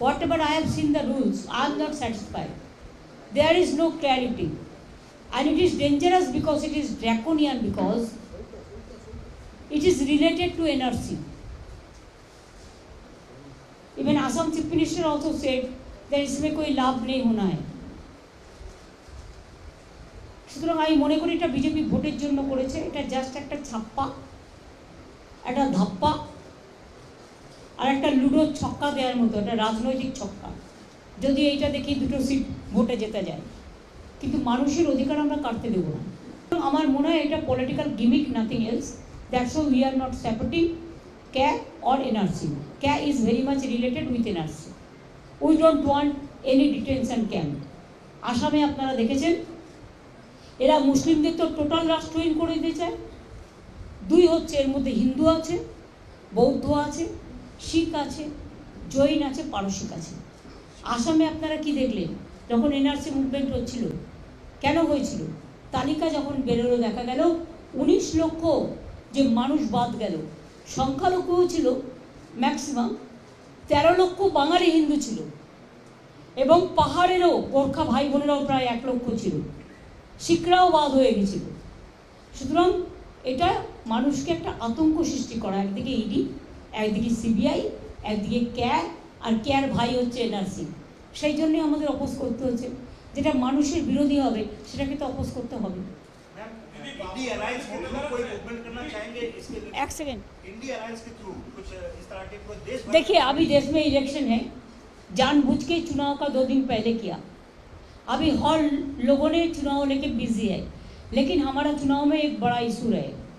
whatever I have seen the rules, I am not satisfied. There is no clarity. And it is dangerous because it is draconian because it is related to NRC. Even Assam Chief Minister also said that इसमें कोई लाभ नहीं होना है সুতরাং আমি মনে করি এটা বিজেপি ভোটের জন্য করেছে এটা জাস্ট একটা ছাপ্পা একটা ধাপ্পা আর একটা লুডোর ছক্কা দেওয়ার মতো, একটা রাজনৈতিক ছক্কা। যদি এইটা দেখি দুটো সিট ভোটে যেতে যায়। কিন্তু মানুষের অধিকার আমরা কাটতে দেবো না। আমার মনে হয় এটা political gimmick nothing else that's we are not supporting CAA or NRC CAA is very much related with NRC we don't want any detention camp আসামে আপনারা দেখেছেন, এরা মুসলিমদের তো টোটাল রাষ্ট্রহীন করে দিতে চায়। দুই হচ্ছে এর মধ্যে হিন্দু আছে, বৌদ্ধ আছে। শিখ আছে, জৈন আছে, পারসিক আছে। আসামে আপনারা কি দেখলেন? যখন এনআরসি মুভমেন্ট হচ্ছিল, কেন হয়েছিল? তালিকা যখন বেরোলো, দেখা গেল উনিশ লক্ষ যে মানুষ বাদ গেল, সংখ্যালঘুও ছিল ম্যাক্সিমাম তেরো লক্ষ বাঙালি হিন্দু ছিল। এবং পাহাড়েরও গোর্খা ভাই বোনেরাও প্রায় এক লক্ষ ছিল। শিখরাও বাদ হয়ে গেছিল। সুতরাং এটা মানুষকে একটা আতঙ্ক সৃষ্টি করা, একদিকে ইডি একদিকে সিবিআই একদিকে ক্যার আর ক্যার ভাই হচ্ছে এনআরসি সেই জন্যে আমাদের অপোজ করতে হচ্ছে যেটা মানুষের বিরোধী হবে সেটাকে তো অপোজ করতে হবে मैम इंडी अलायंस के थ्रू कोई मूवमेंट करना चाहेंगे इसके लिए এক सेकेंड इंडी अलायंस के थ्रू कुछ इस तरह के कोई देश भर- देखिए अभी देश में इलेक्शन है जानबूझ के चुनाव का दो दिन पहले किया अभी हर लोगों ने चुनाव लेके बिजी है लेकिन हमारा चुनाव में एक बड़ा इशू रहेगा